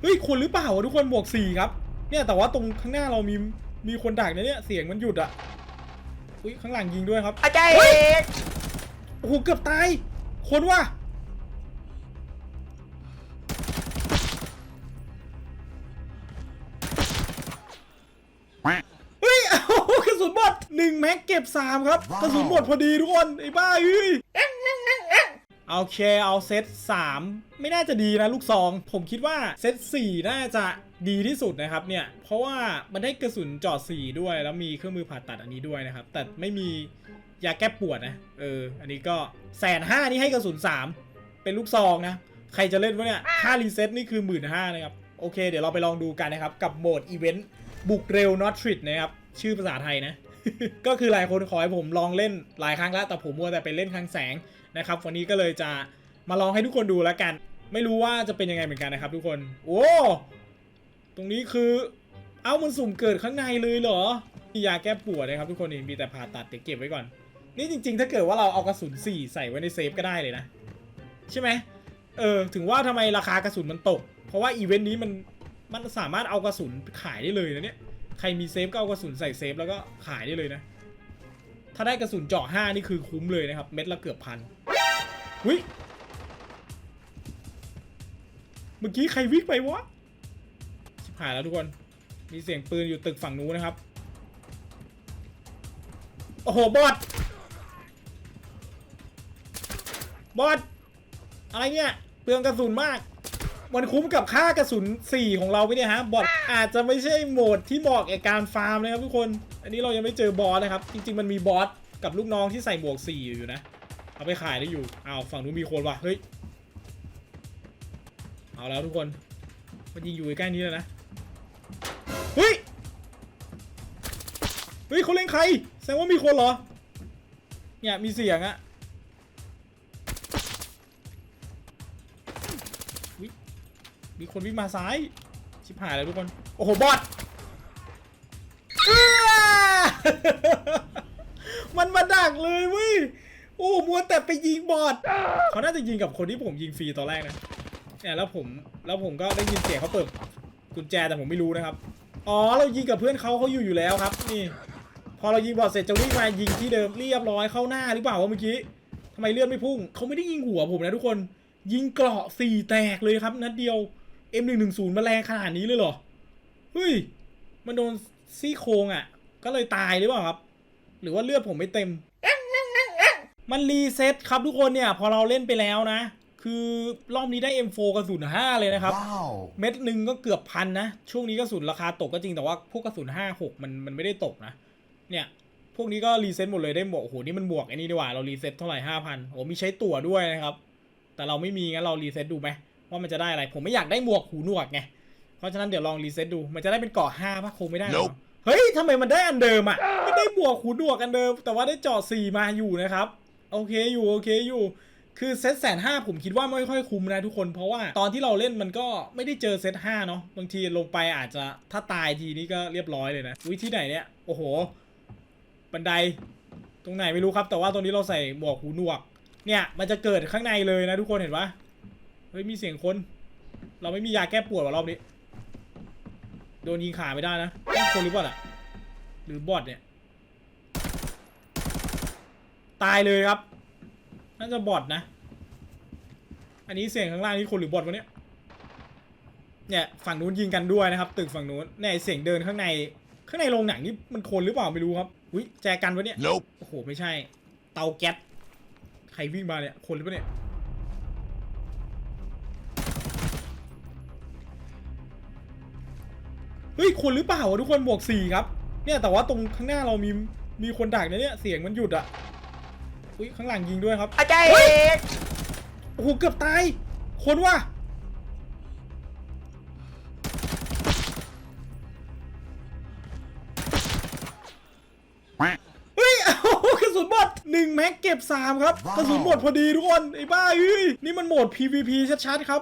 เฮ้ยคนหรือเปล่าวะทุกคนบวกสี่ครับ เนี่ยแต่ว่าตรงข้างหน้าเรามีมีคนดักนะเนี่ยเสียงมันหยุดอะอุ้ยข้างหลังยิงด้วยครับอาจารย์เฮ้เอยกโอ้โหเกือบตายคนว่ะเฮ้ยเอากระสุนหมดหนึ่งแม็กเก็บสามครับว้าวกระสุนหมดพอดีทุกคนไอ้บ้าเอ้ย เอาเคเอาเซต3 ไม่น่าจะดีนะลูกซอง ผมคิดว่าเซต4น่าจะดีที่สุดนะครับเนี่ย เพราะว่ามันได้กระสุนจอด4ด้วย แล้วมีเครื่องมือผ่าตัดอันนี้ด้วยนะครับ แต่ไม่มียาแก้ปวดนะ เออ อันนี้ก็แสนห้านี่ให้กระสุน3 เป็นลูกซองนะ ใครจะเล่นวะเนี่ยค่ารีเซ็ตนี่คือหมื่นห้านะครับ โอเค เดี๋ยวเราไปลองดูกันนะครับ กับโหมดอีเวนต์บุกเร็ว not treat นะครับ ชื่อภาษาไทยนะ ก็คือหลายคนขอให้ผมลองเล่นหลายครั้งแล้ว แต่ผมมัวแต่ไปเล่นคลังแสง นะครับวันนี้ก็เลยจะมาลองให้ทุกคนดูแล้วกัน ไม่รู้ว่าจะเป็นยังไงเหมือนกันนะครับ ทุกคน โอ้ตรงนี้คือ เอ้ามันสุ่มเกิดข้างในเลยเหรอมียาแก้ปวดนะครับ ทุกคนนี่มีแต่ผ่าตัดเดี๋ยวเก็บไว้ก่อน นี่จริง ๆ ถ้าเกิดว่าเราเอากระสุน4ใส่ไว้ในเซฟก็ได้เลยนะ ใช่ไหมเออถึงว่าทำไมราคากระสุนมันตก เพราะว่าอีเวนต์นี้มันมันสามารถเอากระสุนขายได้เลยนะเนี่ยใครมีเซฟก็เอากระสุนใส่เซฟแล้วก็ขายได้เลยนะ ถ้าได้กระสุนเจาะ5นี่คือคุ้มเลยนะครับ เม็ดละเกือบพัน วิเมื่อกี้ใครวิ่งไปวะชิบหายแล้วทุกคน มีเสียงปืนอยู่ตึกฝั่งนู้นนะครับ โอ้โห บอทบอทอะไรเนี่ยเปลืองกระสุนมาก มันคุ้มกับค่ากระสุน 4 ของเราไหมเนี่ยฮะ บอทอาจจะไม่ใช่โหมดที่เหมาะแก่การฟาร์มนะครับทุกคน อันนี้เรายังไม่เจอบอสนะครับ จริง ๆ มันมีบอสกับลูกน้องที่ใส่หมวก 4 อยู่นะ เอาไปขายได้อยู่อ้าวฝั่งนู้นมีคนว่ะเฮ้ยเอาแล้วทุกคนมันยิงอยู่ใกล้นี้แล้วนะเฮ้ยเฮ้ยเขาเล่นใครแสดงว่ามีคนเหรอเนี่ยมีเสียงอะมีคนวิ่งมาซ้ายชิบหายแล้วทุกคนโอ้โหบอทมันมาดักเลยเว้ โอ้มัวแต่ไปยิงบอทเขาน่าจะยิงกับคนที่ผมยิงฟรีตอนแรกนะเนี่ยแล้วผมแล้วผมก็ได้ยินเสียงเขาเปิดกุญแจแต่ผมไม่รู้นะครับ อ๋อเรายิงกับเพื่อนเขาเขาอยู่อยู่แล้วครับ นี่ พอเรายิงบอลเสร็จจะวิ่งมายิงที่เดิมเรียบร้อยเข้าหน้าหรือเปล่าวะเมื่อกี้ทำไมเลือดไม่พุ่งเขาไม่ได้ยิงหัวผมนะทุกคน ยิงเกราะสี่แตกเลยครับนัดเดียว M110 มาแรงขนาดนี้เลยเหรอเฮ้ยมันโดนซี่โครงอะ ก็เลยตายหรือเปล่าครับ หรือว่าเลือดผมไม่เต็ม มันรีเซ็ตครับทุกคนเนี่ยพอเราเล่นไปแล้วนะ คือรอบนี้ได้ M4 กระสุน5เลยนะครับว้าวเม็ดหนึ่งก็เกือบพันนะ ช่วงนี้กระสุนราคาตกก็จริงแต่ว่าพวกกระสุนห้าหกมันมันไม่ได้ตกนะ เนี่ยพวกนี้ก็รีเซ็ตหมดเลยได้หมวกโอ้โหนี่มันบวกไอ้นี่ดีกว่าเรารีเซ็ตเท่าไหร่ห้าพันโอ้มีใช้ตั๋วด้วยนะครับ แต่เราไม่มีงั้นเรารีเซ็ตดูไหมว่ามันจะได้อะไร ผมไม่อยากได้หมวกหูหนวกไงเพราะฉะนั้นเดี๋ยวลองรีเซ็ตดูมันจะได้เป็นเกาะห้าปะคงไม่ได้หรอก Nope เฮ้ยทำไมมันได้อันเดิมอะไม่ได้หมวกหูหนวกอันเดิม แต่ว่าได้เจาะสี่มาอยู่นะครับ โอเคอยู่โอเคอยู่ คือเซตแสนห้าผมคิดว่าไม่ค่อยคุ้มนะทุกคน เพราะว่าตอนที่เราเล่นมันก็ไม่ได้เจอเซตห้าเนาะบางทีลงไปอาจจะถ้าตายทีนี้ก็เรียบร้อยเลยนะวิที่ไหนเนี่ยโอ้โห บันไดตรงไหนไม่รู้ครับ แต่ว่าตรงนี้เราใส่หมวกหูหนวก เนี่ยมันจะเกิดข้างในเลยนะทุกคนเห็นปะเฮ้ยมีเสียงคน เราไม่มียาแก้ปวดว่ะรอบนี้ โดนยิงขาไม่ได้นะต้องคนหรือเปล่าล่ะหรือบอทเนี่ย ตายเลยครับ น่าจะบอทนะ อันนี้เสียงข้างล่างนี่คนหรือบอทวะเนี่ย เนี่ยฝั่งนู้นยิงกันด้วยนะครับ ตึกฝั่งนู้นเนี่ยเสียงเดินข้างใน ข้างในโรงหนังนี่มันคนหรือเปล่าไม่รู้ครับอุ้ยแจกันวะเนี่ย Nope โอ้โหไม่ใช่ เตาแก๊ส ใครวิ่งมาเนี่ย คนหรือเปล่าเนี่ย เฮ้ยคนหรือเปล่าวะทุกคนบวกสี่ครับ เนี่ยแต่ว่าตรงข้างหน้าเรามีมีคนดักนะเนี่ยเสียงมันหยุดอะ อุ้ยข้างหลังยิงด้วยครับอาจารย์เอกโอ้โหเกือบตายคนว่ะเฮ้ยเอากระสุนหมดหนึ่งแม็กเก็บสามครับว้าวกระสุนหมดพอดีทุกคนไอ้บ้าเอ้ยนี่มันโหมด PVP ชัดๆครับ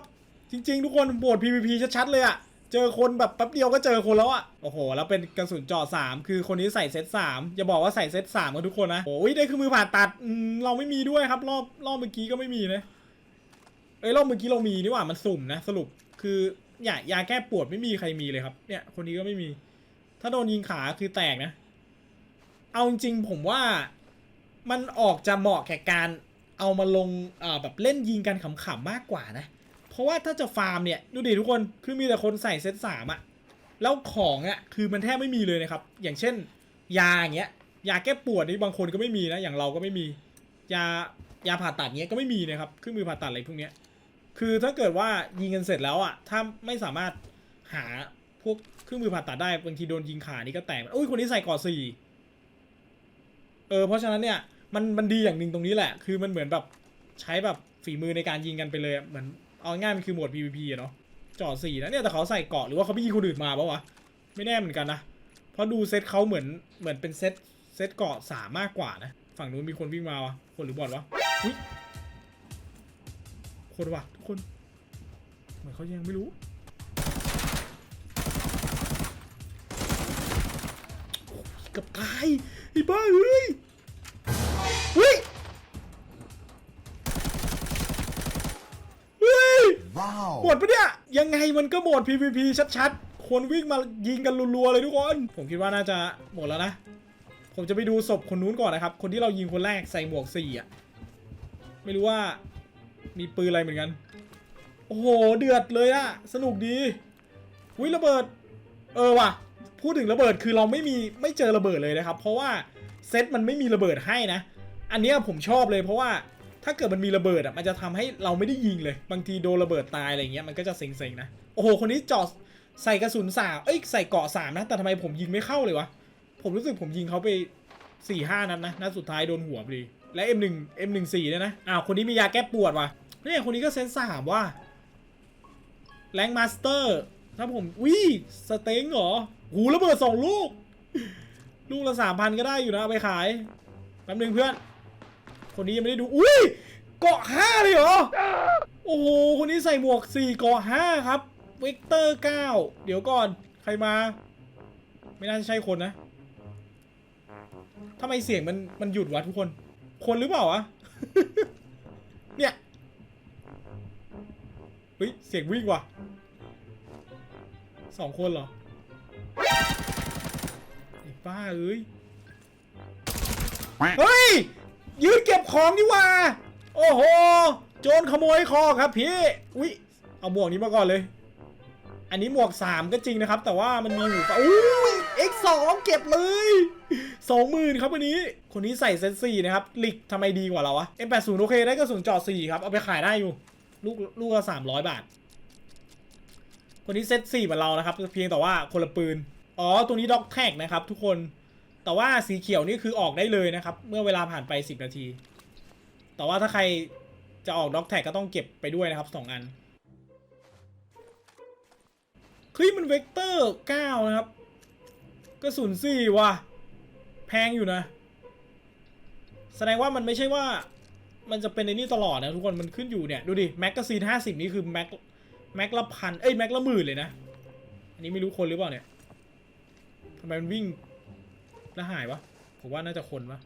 จริง ๆ ทุกคนโหมด PVP ชัดๆเลยอะ เจอคนแบบแป๊บเดียวก็เจอคนแล้วอะโอ้โห แล้วเป็นกระสุนเจาะสามคือคนนี้ใส่เซตสามอย่าบอกว่าใส่เซตสามกันทุกคนนะโอ้ยได้คือมือผ่าตัดอืมเราไม่มีด้วยครับ รอบรอบเมื่อกี้ก็ไม่มีนะเอ้ยรอบเมื่อกี้เรามีนี่หว่ามันสุ่มนะ สรุปคือยายาแก้ปวดไม่มีใครมีเลยครับ เนี่ย คนนี้ก็ไม่มี ถ้าโดนยิงขาคือแตกนะ เอาจริงผมว่ามันออกจะเหมาะแก่การเอามาลงอ่อแบบเล่นยิงกันขำๆมากกว่านะ ราะว่าถ้าจะฟาร์มเนี่ยดูดิทุกคนคือมีแต่คนใส่เซตสามอะแล้วของอะคือมันแทบไม่มีเลยนะครับ อย่างเช่น ยาอย่างเงี้ยยาแก้ปวดนี่บางคนก็ไม่มีนะอย่างเราก็ไม่มี ยายาผ่าตัดเงี้ยก็ไม่มีนะครับเครื่องมือผ่าตัดอะไรพวกเนี้ยคือถ้าเกิดว่ายิงกันเสร็จแล้วอะถ้าไม่สามารถหาพวกเครื่องมือผ่าตัดได้บางทีโดนยิงขานี่ก็แตกอุ้ยคนนี้ใส่ก่อสี่เออเพราะฉะนั้นเนี่ยมันมันดีอย่างหนึ่งตรงนี้แหละ คือมันเหมือนแบบใช้แบบฝีมือในการยิงกันไปเลยอะเหมือน เอาง่ายมันคือโหมด PVP อะเนาะจอดสี่นะเนี่ยแต่เขาใส่เกาะหรือว่าเขาไปยิงคนอื่นมาปะวะไม่แน่เหมือนกันนะเพราะดูเซตเขาเหมือนเหมือนเป็นเซตเซตเกาะสามมากกว่านะฝั่งนู้นมีคนวิ่งมาวะคนหรือบอดวะอุ้ยคนวะทุกคนเหมือนเขายังไม่รู้เกับตายไอ้บ้าเฮ้ย ฮ้ย Wow. หมดปะเนี่ย ยังไงมันก็หมด PVP ชัดๆ คนวิ่งมายิงกันรัวๆเลยทุกคน ผมคิดว่าน่าจะหมดแล้วนะ ผมจะไปดูศพคนนู้นก่อนนะครับ คนที่เรายิงคนแรกใส่หมวกสี่อะ ไม่รู้ว่ามีปืนอะไรเหมือนกัน โอ้โห เดือดเลยอะสนุกดีวิระเบิด เออว่ะ พูดถึงระเบิดคือเราไม่มีไม่เจอระเบิดเลยนะครับ เพราะว่าเซตมันไม่มีระเบิดให้นะ อันนี้ผมชอบเลยเพราะว่า ถ้าเกิดมันมีระเบิดอะมันจะทำให้เราไม่ได้ยิงเลย บางทีโดนระเบิดตายอะไรเงี้ยมันก็จะเซ็งๆนะโอ้โหคนนี้จอดใส่กระสุนสามเอ้ยใส่เกาะสามนะแต่ทำไมผมยิงไม่เข้าเลยวะผมรู้สึกผมยิงเขาไปสี่ห้านัดนะนัดสุดท้ายโดนหัวพอดีและ M1 M14 เนี่ยนะอ้าวคนนี้มียาแก้ปวดว่ะเนี่ยคนนี้ก็เซนสามว่ะแรงมาสเตอร์ถ้าผมวิสเต็งเหรอหูระเบิดสองลูก ลูกละสามพันก็ได้อยู่นะเอาไปขายแป๊บนึงเพื่อน คนนี้ยังไม่ได้ดู อุ้ย เกาะห้าเลยเหรอ โอ้โห คนนี้ใส่หมวกสี่เกาะห้าครับ เวกเตอร์เก้าเดี๋ยวก่อน ใครมา ไม่น่าจะใช่คนนะทำไมเสียงมันมันหยุดวะทุกคน คนหรือเปล่าวะ เนี่ย เฮ้ย เสียงวิ่งว่ะสองคนเหรอไอ้ป้าเอ้ย เฮ้ย ยืนเก็บของนี่หว่า โอ้โห โจรขโมยคอครับพี่ อุ๊ยเอาหมวกนี้มาก่อนเลย อันนี้หมวก 3 ก็จริงนะครับ แต่ว่ามันมีหูฟังอุ้ย X2 เก็บเลยสองหมื่นครับวันนี้ คนนี้ใส่เซตสี่นะครับลิกทำไมดีกว่าเราวะ M80 โอเคได้กระสุนเจาะ4ครับ เอาไปขายได้อยู่ ลูกลูกละ300บาท คนนี้เซตสี่เหมือนเรานะครับ เพียงแต่ว่าคนละปืน อ๋อ ตัวนี้ด็อกแท็กนะครับทุกคน แต่ว่าสีเขียวนี่คือออกได้เลยนะครับ เมื่อเวลาผ่านไป 10 นาที แต่ว่าถ้าใครจะออกด็อกแท็กก็ต้องเก็บไปด้วยนะครับ 2 อันเฮ้ยมันเวกเตอร์9นะครับกระสุน4ว่ะ แพงอยู่นะ แสดงว่ามันไม่ใช่ว่ามันจะเป็นในนี่ตลอดนะทุกคนมันขึ้นอยู่เนี่ย ดูดิแม็กกาซีน50นี่คือแม็กแม็กละพันเอ้ยแม็กละหมื่นเลยนะ อันนี้ไม่รู้คนหรือเปล่าเนี่ยทำไมมันวิ่ง แล้วหายวะ ผมว่าน่าจะคนวะ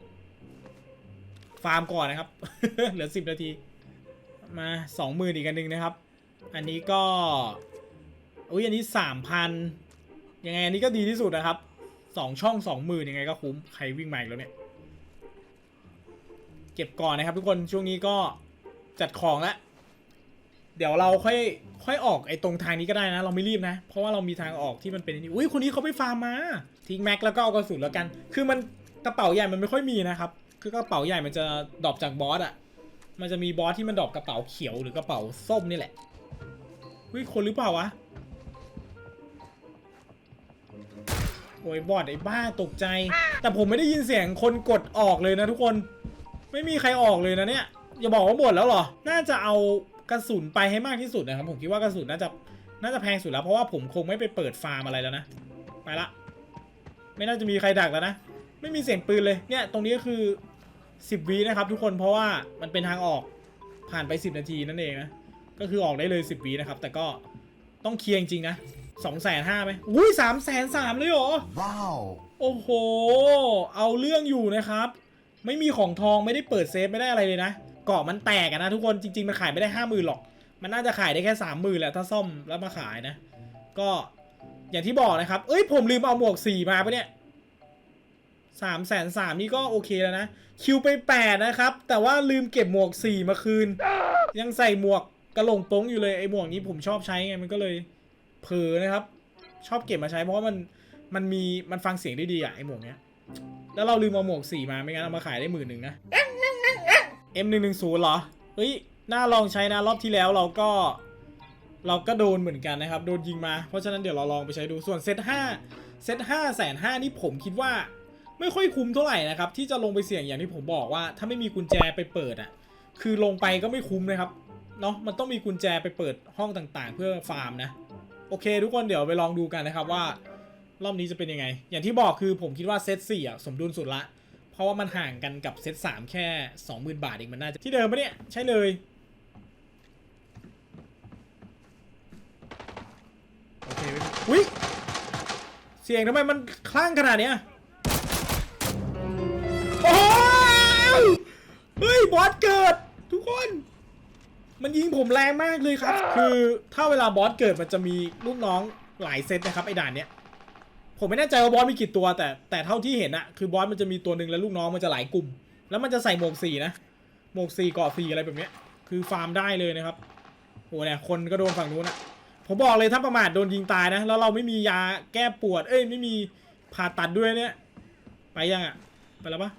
ฟาร์มก่อนนะครับ เหลือสิบนาที มาสองหมื่นอีกอันหนึ่งนะครับ อันนี้ก็ อุ้ยอันนี้สามพันยังไงอันนี้ก็ดีที่สุดนะครับสองช่องสองหมื่นยังไงก็คุ้ม ใครวิ่งมาอีกแล้วเนี่ย เก็บก่อนนะครับทุกคน ช่วงนี้ก็จัดของแล้วเดี๋ยวเราค่อยค่อยออกไอ้ตรงทางนี้ก็ได้นะ เราไม่รีบนะ เพราะว่าเรามีทางออกที่มันเป็นอันนี้อุ้ยคนนี้เขาไปฟาร์มมา ทิ้งแม็กแล้วก็เอากระสุนแล้วกัน คือมันกระเป๋าใหญ่มันไม่ค่อยมีนะครับ คือกระเป๋าใหญ่มันจะดรอปจากบอสอะมันจะมีบอสที่มันดรอปกระเป๋าเขียวหรือกระเป๋าส้มนี่แหละอุ้ยคนหรือเปล่าวะ โอ้ยบอดไอ้บ้าตกใจ แต่ผมไม่ได้ยินเสียงคนกดออกเลยนะทุกคน ไม่มีใครออกเลยนะเนี่ย อย่าบอกว่าหมดแล้วหรอ น่าจะเอากระสุนไปให้มากที่สุดนะครับ ผมคิดว่ากระสุนน่าจะน่าจะแพงสุดแล้วเพราะว่าผมคงไม่ไปเปิดฟาร์มอะไรแล้วนะ ไปละ ไม่น่าจะมีใครดักแล้วนะ ไม่มีเสียงปืนเลย เนี่ย ตรงนี้ก็คือ 10วินะครับ ทุกคน เพราะว่ามันเป็นทางออก ผ่านไป 10 นาทีนั่นเองนะ ก็คือออกได้เลย 10วินะครับ แต่ก็ต้องเคลียร์จริงๆนะสองแสนห้าไหมอุ้ยสามแสนสามเลยเหรอ Wow. โอ้โห เอาเรื่องอยู่นะครับ ไม่มีของทองไม่ได้เปิดเซฟไม่ได้อะไรเลยนะ เกาะมันแตกอะนะทุกคน จริง ๆ มันขายไม่ได้ห้าหมื่นหรอก มันน่าจะขายได้แค่สามหมื่นแหละถ้าซ่อมแล้วมาขายนะ ก็ อย่างที่บอกนะครับ เอ้ยผมลืมเอาหมวกสี่มาปะเนี่ยสามแสนสามนี่ก็โอเคแล้วนะ คิวไปแปดนะครับ แต่ว่าลืมเก็บหมวกสี่มาคืน ยังใส่หมวกกระหลงโป้งอยู่เลยไอ้หมวกนี้ผมชอบใช้ไงมันก็เลยเผลอนะครับ ชอบเก็บมาใช้เพราะว่ามันมันมีมันฟังเสียงได้ดีอะไอ้หมวกเนี้ยแล้วเราลืมเอาหมวกสี่มาไม่งั้นเอามาขายได้หมื่นหนึ่งนะ M 1 1 0เหรอเฮ้ยน่าลองใช้นะรอบที่แล้วเราก็ เราก็โดนเหมือนกันนะครับโดนยิงมาเพราะฉะนั้นเดี๋ยวเราลองไปใช้ดูส่วนเซต5เซต5แสนห้านี่ผมคิดว่าไม่ค่อยคุ้มเท่าไหร่นะครับที่จะลงไปเสี่ยงอย่างที่ผมบอกว่า ถ้าไม่มีกุญแจไปเปิดอะคือลงไปก็ไม่คุ้มนะครับเนาะมันต้องมีกุญแจไปเปิดห้องต่างๆ เพื่อฟาร์มนะโอเค ทุกคนเดี๋ยวไปลองดูกันนะครับว่ารอบนี้จะเป็นยังไง อย่างที่บอกคือผมคิดว่าเซต4อะสมดุลสุดละ เพราะว่ามันห่างกันกับเซต3แค่ 20,000 บาทเองมันน่าจะที่เดิมปะเนี่ยใช่เลย โอเคอุ้ย เสียงทำไมมันคลั่งขนาดเนี้ยโอ้ยเฮ้ยบอสเกิด ทุกคน มันยิงผมแรงมากเลยครับ คือถ้าเวลาบอสเกิดมันจะมีลูกน้องหลายเซตนะครับไอ้ด่านเนี้ยผมไม่แน่ใจว่าบอสมีกี่ตัว แต่แต่เท่าที่เห็นอะคือบอสมันจะมีตัวหนึ่งแล้วลูกน้องมันจะหลายกลุ่ม แล้วมันจะใส่หมวกสีนะหมวกสีเกาะสีอะไรแบบเนี้ย คือฟาร์มได้เลยนะครับโหเนี่ยคนก็โดนฝั่งนู้นอะ ผมบอกเลยถ้าประมาทโดนยิงตายนะ แล้วเราไม่มียาแก้ปวด เอ้ยไม่มีผ่าตัดด้วยเนี่ย ไปยังอะไปแล้วปะ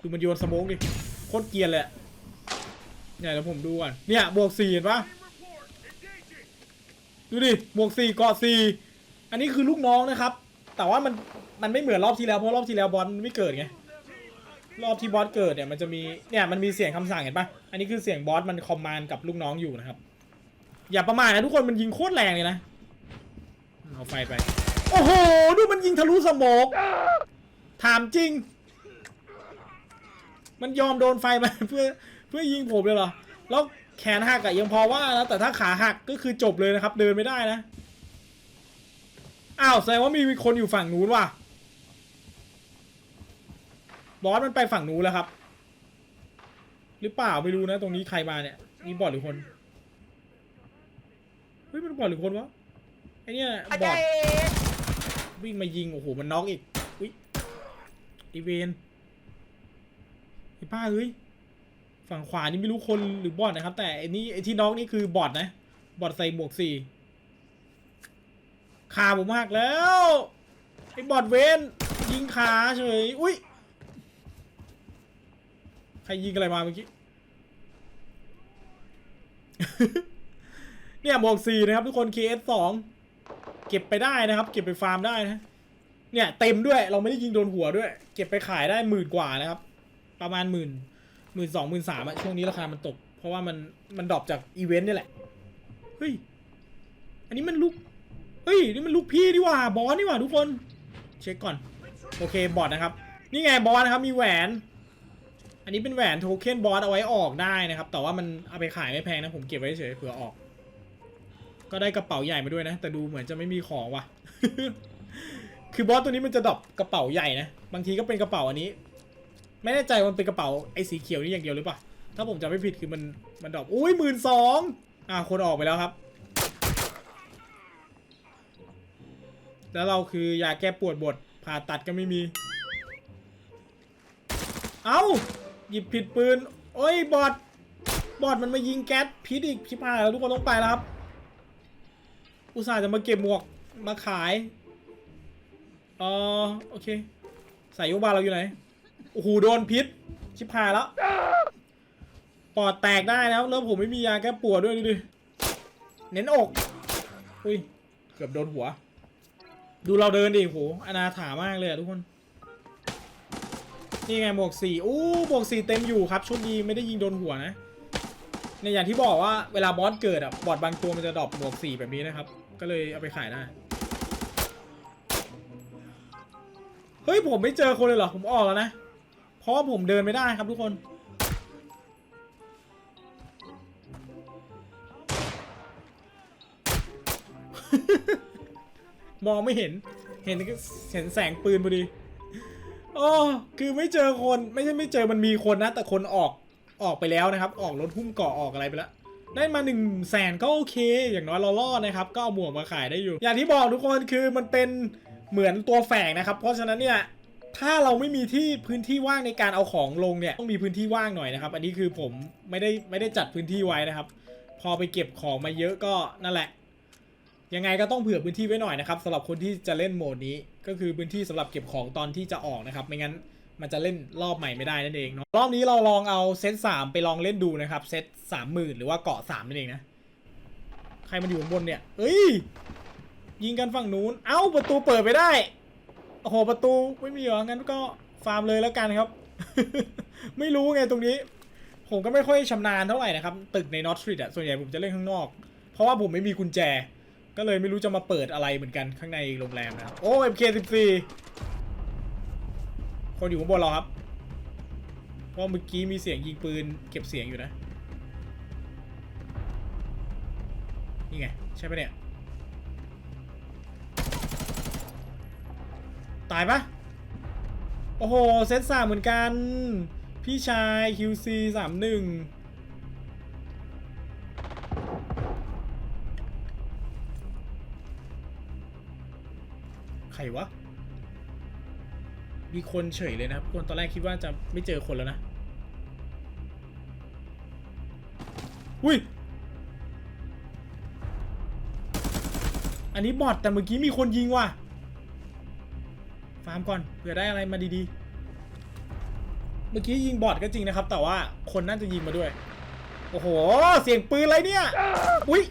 ดูมันโยนสโมกดิโคตรเกียนเลยเนี่ยเดี๋ยวผมดูก่อนเนี่ยบวกสี่เห็นปะดูดิบวกสี่เกาะสี่อันนี้คือลูกน้องนะครับ แต่ว่ามันมันไม่เหมือนรอบที่แล้วเพราะรอบที่แล้วบอสมันไม่เกิดไงรอบที่บอสเกิดเนี่ยมันจะมีเนี่ยมันมีเสียงคำสั่งเห็นปะอันนี้คือเสียงบอสมันคอมมานด์กับลูกน้องอยู่นะครับ อย่าประมาทนะทุกคนมันยิงโคตรแรงเลยนะ เอาไฟไป โอ้โห ดูมันยิงทะลุสโมกถามจริง มันยอมโดนไฟมาเพื่อเพื่อยิงผมเลยเหรอ แล้วแขนหักอะยังพอว่านะ แต่ถ้าขาหักก็คือจบเลยนะครับ เดินไม่ได้นะ อ้าวแสดงว่ามีคนอยู่ฝั่งนู้นว่ะ บอสมันไปฝั่งนู้นแล้วครับ หรือเปล่าไม่รู้นะ ตรงนี้ใครมาเนี่ยนี่บอดหรือคน เฮ้ยมันบอดหรือคนวะไอเนี่ยบอดวิ่งมายิงโอ้โหมันน็อกอีกอุ้ยอีเวนไอ้ป้าเอ้ยฝั่งขวานี่ไม่รู้คนหรือบอดนะครับ แต่ไอ้นี่ไอ้ที่น็อกนี่คือบอดนะ บอดใส่หมวกสี่ขาผมหักแล้วไอ้บอดเวนยิงขาเฉยอุ้ยใครยิงอะไรมาเมื่อกี้ เนี่ยบวกสี่นะครับทุกคน KS สองเก็บไปได้นะครับ เก็บไปฟาร์มได้นะ เนี่ยเต็มด้วยเราไม่ได้ยิงโดนหัวด้วย เก็บไปขายได้หมื่นกว่านะครับ ประมาณหมื่นหมื่นสองหมื่นสามอะช่วงนี้ราคามันตก เพราะว่ามันมันดรอปจากอีเวนต์นี่แหละ เฮ้ย อันนี้มันลูกเฮ้ย นี่มันลูกพี่ดีกว่า บอสนี่หว่าทุกคน เช็คก่อน โอเคบอทนะครับ นี่ไงบอสนะครับ มีแหวน อันนี้เป็นแหวนโทเค็นบอสเอาไว้ออกได้นะครับ แต่ว่ามันเอาไปขายไม่แพงนะผมเก็บไว้เฉยๆเผื่อออก ก็ได้กระเป๋าใหญ่มาด้วยนะ แต่ดูเหมือนจะไม่มีของว่ะ คือบอสตัวนี้มันจะดรอปกระเป๋าใหญ่นะ บางทีก็เป็นกระเป๋าอันนี้ ไม่แน่ใจวันเป็นกระเป๋าไอ้สีเขียวนี่อย่างเดียวหรือเปล่า ถ้าผมจำไม่ผิดคือมันมันดรอปอุ้ยหมื่นสองอ่าคนออกไปแล้วครับ แล้วเราคือยาแก้ปวดบดผ่าตัดก็ไม่มี เอ้า หยิบผิดปืน โอ้ยบอดบอดมันมายิงแก๊สพิษอีกชิบหายแล้วทุกคนต้องไปแล้วครับ อุตส่าห์จะมาเก็บหมวกมาขายเออโอเคใส่ยกบาลเราอยู่ไหนโอ้โหโดนพิษ ชิบหายแล้ว ปอดแตกได้แล้วแล้วผมไม่มียาแก้ปวดด้วยดูดิเน้นอกอุ้ยเกือบโดนหัว ดูเราเดินดิโหอนาถามากเลยอะทุกคน นี่ไงหมวกสี่อู้หมวกสี่เต็มอยู่ครับชุดดีไม่ได้ยิงโดนหัวนะในอย่างที่บอกว่าเวลาบอสเกิดอะบอดบางตัวมันจะดรอปหมวกสี่แบบนี้นะครับ ก็เลยเอาไปขายได้ เฮ้ยผมไม่เจอคนเลยเหรอ ผมออกแล้วนะ เพราะว่าผมเดินไม่ได้ครับทุกคน มองไม่เห็น เห็นเห็นแสงปืนพอดีโอ้คือไม่เจอคน ไม่ใช่ไม่เจอมันมีคนนะ แต่คนออกออกไปแล้วนะครับ ออกรถหุ้มเกาะออกอะไรไปแล้ว ได้มา1นึ่งแสนก็โอเค อย่างน้อยเรารอนะครับ ก็เอาหมวกมาขายได้อยู่ อย่างที่บอกทุกคนคือมันเป็นเหมือนตัวแฝงนะครับ เพราะฉะนั้นเนี่ยถ้าเราไม่มีที่พื้นที่ว่างในการเอาของลงเนี่ยต้องมีพื้นที่ว่างหน่อยนะครับ อันนี้คือผมไม่ได้ไม่ได้จัดพื้นที่ไว้นะครับ พอไปเก็บของมาเยอะก็นั่นแหละ ยังไงก็ต้องเผื่อพื้นที่ไว้หน่อยนะครับสำหรับคนที่จะเล่นโหมดนี้ ก็คือพื้นที่สำหรับเก็บของตอนที่จะออกนะครับ ไม่งั้น มันจะเล่นรอบใหม่ไม่ได้นั่นเองเนาะรอบนี้เราลองเอาเซตสามไปลองเล่นดูนะครับเซตสามหมื่นหรือว่าเกาะสามนั่นเองนะใครมันอยู่บนเนี่ย เอ้ย ยิงกันฝั่งนู้น เอ้าประตูเปิดไปได้โอ้โหประตูไม่มีเหรองั้นก็ฟาร์มเลยแล้วกันครับ ไม่รู้ไงตรงนี้ ผมก็ไม่ค่อยชำนาญเท่าไหร่นะครับ ตึกในนอตสตรีทอะส่วนใหญ่ผมจะเล่นข้างนอก เพราะว่าผมไม่มีกุญแจ ก็เลยไม่รู้จะมาเปิดอะไรเหมือนกันข้างในโรงแรมนะครับโอ้ MK14 คนอยู่ข้างบนเราครับเพราะเมื่อกี้มีเสียงยิงปืนเก็บเสียงอยู่นะ นี่ไง ใช่ปะเนี่ย ตายปะโอ้โห เซตสามเหมือนกัน พี่ชาย QC สามหนึ่งใครวะ มีคนเฉยเลยนะครับคนตอนแรกคิดว่าจะไม่เจอคนแล้วนะ อุ้ย อันนี้บอทแต่เมื่อกี้มีคนยิงว่ะ ฟาร์มก่อนเผื่อได้อะไรมาดีๆ เมื่อกี้ยิงบอทก็จริงนะครับ แต่ว่าคนน่าจะยิงมาด้วย โอ้โห เสียงปืนอะไรเนี่ย อุ้ย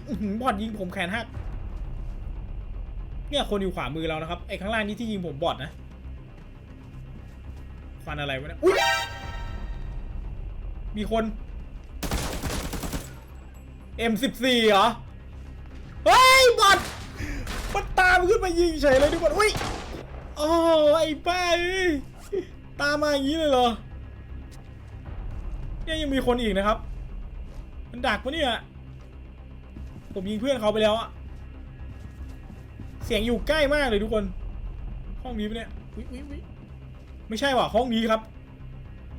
บอทยิงผมแขนหักเนี่ยคนอยู่ขวามือเรานะครับไอ้ข้างล่างนี่ที่ยิงผมบอดนะ ฟันอะไรวะเนี่ยอุ้ยมีคน M14 เหรอ เฮ้ยบอดมันตามขึ้นมายิงเฉยเลยทุกคนอุ้ยโอ้ไอ้ป้าตามมาอย่างนี้เลยเหรอเนี่ยยังมีคนอีกนะครับ มันดักปะเนี่ย ผมยิงเพื่อนเขาไปแล้วอะเสียงอยู่ใกล้มากเลยทุกคน ห้องนี้ปะเนี่ยอุ๊ยอุ๊ยอุ๊ย ไม่ใช่ว่ะห้องนี้ครับ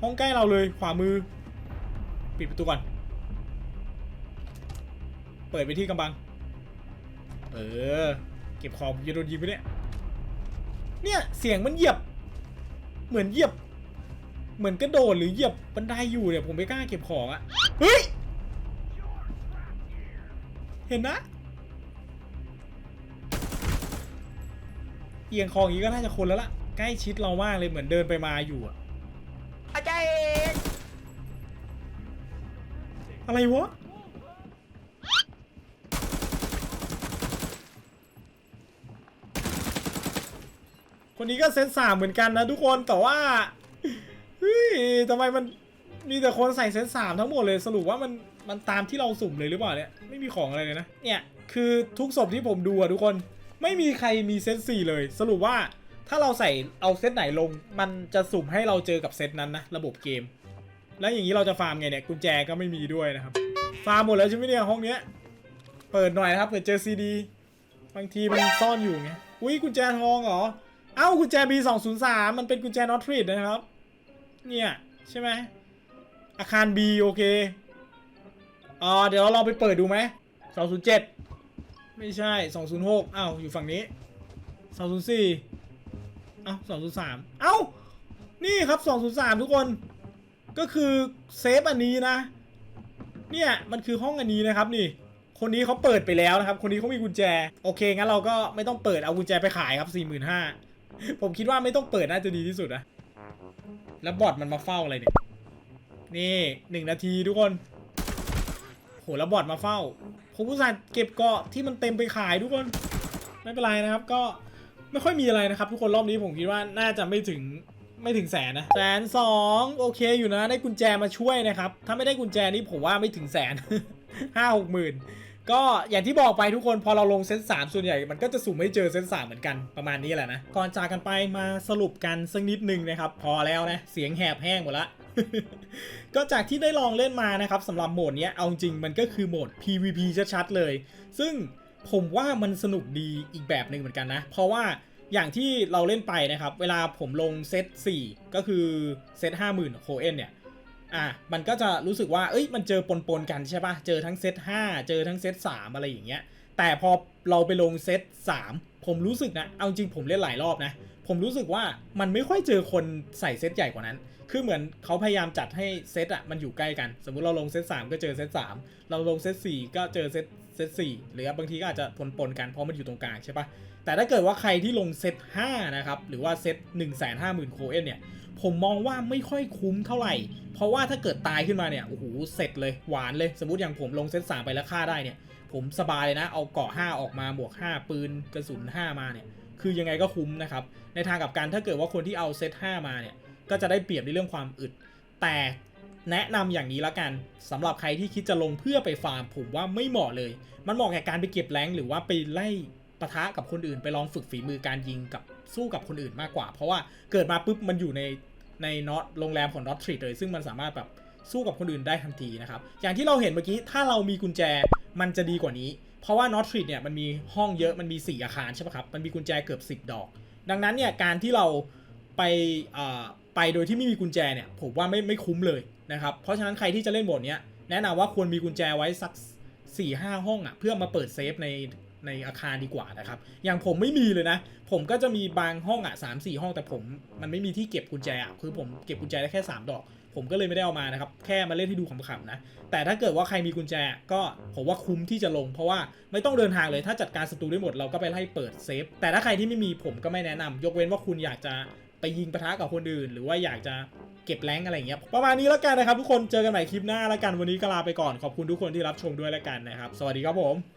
ห้องใกล้เราเลยขวามือ ปิดประตูก่อน เปิดไปที่กำบัง เออ เก็บของจะโดนยิงไปเนี่ย เนี่ยเสียงมันเหยียบ เหมือนเหยียบ เหมือนกระโดดหรือเหยียบบันไดอยู่เนี่ยผมไม่กล้าเก็บของอะเฮ้ย เห็นนะเอียงคออย่างนี้ก็น่าจะคนแล้วล่ะ ใกล้ชิดเรามากเลยเหมือนเดินไปมาอยู่อะอาจารย์อะไรวะคนนี้ก็เซตสามเหมือนกันนะทุกคนแต่ว่าเฮ้ยทำไมมันมีแต่คนใส่เซตสามทั้งหมดเลยสรุปว่ามันมันตามที่เราสุ่มเลยหรือเปล่าเนี่ยไม่มีของอะไรเลยนะเนี่ยคือทุกศพที่ผมดูอะทุกคนไม่มีใครมีเซตสี่เลย สรุปว่า ถ้าเราใส่เอาเซตไหนลง มันจะสุ่มให้เราเจอกับเซตนั้นนะระบบเกม แล้วอย่างนี้เราจะฟาร์มไงเนี่ยกุญแจก็ไม่มีด้วยนะครับ ฟาร์มหมดแล้วใช่ไหมเนี่ยห้องเนี้ย เปิดหน่อยนะครับเผื่อเจอซีดีบางทีมันซ่อนอยู่ไงอุ้ยกุญแจทองเหรอเอ้ากุญแจ B203 มันเป็นกุญแจนอตทรีดนะครับ เนี่ยใช่ไหมอาคาร B โอเคอ่าเดี๋ยวเราลองไปเปิดดูไหม207 ไม่ใช่ 206อ้าวอยู่ฝั่งนี้ 204 เอ้า203เอ้า นี่ครับ203ทุกคน ก็คือเซฟอันนี้นะ เนี่ยมันคือห้องอันนี้นะครับนี่ คนนี้เขาเปิดไปแล้วนะครับ คนนี้เขามีกุญแจ โอเคงั้นเราก็ไม่ต้องเปิดเอากุญแจไปขายครับ4 5 0 0 0ผมคิดว่าไม่ต้องเปิดน่าจะดีที่สุดนะ แล้วบอทมันมาเฝ้าอะไรเนี่ย นี่หนึ่งนาทีทุกคนโหแล้วบอทมาเฝ้า ผมอุตส่าห์เก็บเกาะที่มันเต็มไปขายทุกคน ไม่เป็นไรนะครับก็ ไม่ค่อยมีอะไรนะครับ ทุกคนรอบนี้ผมคิดว่าน่าจะไม่ถึงไม่ถึงแสนนะแสนสองโอเคอยู่นะ ได้กุญแจมาช่วยนะครับ ถ้าไม่ได้กุญแจนี่ผมว่าไม่ถึงแสนห้าหกหมื่นก็อย่างที่บอกไปทุกคนพอเราลงเซตสามส่วนใหญ่ มันก็จะสุ่มให้เจอเซตสามเหมือนกันประมาณนี้แหละนะ ก่อนจากกันไปมาสรุปกันสักนิดหนึ่งนะครับ พอแล้วนะ เสียงแหบแห้งหมดละก็จากที่ได้ลองเล่นมานะครับสำหรับโหมดนี้เอาจริงมันก็คือโหมด PVP ชัดๆเลย ซึ่ง ผมว่ามันสนุกดีอีกแบบหนึ่งเหมือนกันนะ เพราะว่าอย่างที่เราเล่นไปนะครับ เวลาผมลงเซต4ก็คือเซต50,000โคเอนเนี่ยอะมันก็จะรู้สึกว่าเอ้ยมันเจอปนๆกันใช่ปะเจอทั้งเซต5เจอทั้งเซต3อะไรอย่างเงี้ยแต่พอเราไปลงเซต3ผมรู้สึกนะ เอาจริงผมเล่นหลายรอบนะ ผมรู้สึกว่ามันไม่ค่อยเจอคนใส่เซตใหญ่กว่านั้น คือเหมือนเขาพยายามจัดให้เซตอะมันอยู่ใกล้กัน สมมุติเราลงเซต3ก็เจอเซต3เราลงเซต4ก็เจอเซต เซต4หรือบางทีก็อาจจะปนๆกันเพราะมันอยู่ตรงกลางใช่ปะแต่ถ้าเกิดว่าใครที่ลงเซต5นะครับ หรือว่าเซต1 5 0 0 0 0โคเอนเนี่ย ผมมองว่าไม่ค่อยคุ้มเท่าไหร่ เพราะว่าถ้าเกิดตายขึ้นมาเนี่ยโอ้โหเสร็จเลยหวานเลย สมมติอย่างผมลงเซตสามไปแล้วฆ่าได้เนี่ย ผมสบายเลยนะ เอาเกาะ5ออกมาบวก5ปืนกระสุน5มาเนี่ยคือยังไงก็คุ้มนะครับ ในทางกับกันถ้าเกิดว่าคนที่เอาเซต5มาเนี่ย ก็จะได้เปรียบในเรื่องความอึด แต่ แนะนำอย่างนี้ละกันสำหรับใครที่คิดจะลงเพื่อไปฟาร์มผมว่าไม่เหมาะเลย มันเหมาะแก่การไปเก็บแรงหรือว่าไปไล่ปะทะกับคนอื่น ไปลองฝึกฝีมือการยิงกับสู้กับคนอื่นมากกว่า เพราะว่าเกิดมาปุ๊บมันอยู่ในในน็อตโรงแรมของน็อตทรีเลย ซึ่งมันสามารถแบบสู้กับคนอื่นได้ทันทีนะครับ อย่างที่เราเห็นเมื่อกี้ ถ้าเรามีกุญแจ มันจะดีกว่านี้ เพราะว่านอตทรีเนี่ยมันมีห้องเยอะ มันมี 4 อาคารใช่ไหมครับ มันมีกุญแจเกือบ 10 ดอก ดังนั้นเนี่ยการที่เราไปไปโดยที่ไม่มีกุญแจเนี่ย ผมว่าไม่ไม่คุ้มเลย นะครับ เพราะฉะนั้นใครที่จะเล่นโหมดเนี้ยแนะนำว่าควรมีกุญแจไว้สัก4 5ห้าห้องอะเพื่อมาเปิดเซฟในในอาคารดีกว่านะครับ อย่างผมไม่มีเลยนะ ผมก็จะมีบางห้องอะสามสี่ห้องแต่ผมมันไม่มีที่เก็บกุญแจอะ คือผมเก็บกุญแจได้แค่ 3 ดอก ผมก็เลยไม่ได้เอามานะครับ แค่มาเล่นให้ดูขำๆนะ แต่ถ้าเกิดว่าใครมีกุญแจก็ผมว่าคุ้มที่จะลง เพราะว่าไม่ต้องเดินทางเลย ถ้าจัดการศัตรูได้หมดเราก็ไปไล่เปิดเซฟ แต่ถ้าใครที่ไม่มีผมก็ไม่แนะนำยกเว้นว่าคุณอยากจะ ไปยิงปะทะกับคนอื่น หรือว่าอยากจะเก็บแรงอะไรอย่างเงี้ยประมาณนี้แล้วกันนะครับทุกคนเจอกันใหม่คลิปหน้าแล้วกันวันนี้ก็ลาไปก่อนขอบคุณทุกคนที่รับชมด้วยแล้วกันนะครับ สวัสดีครับผม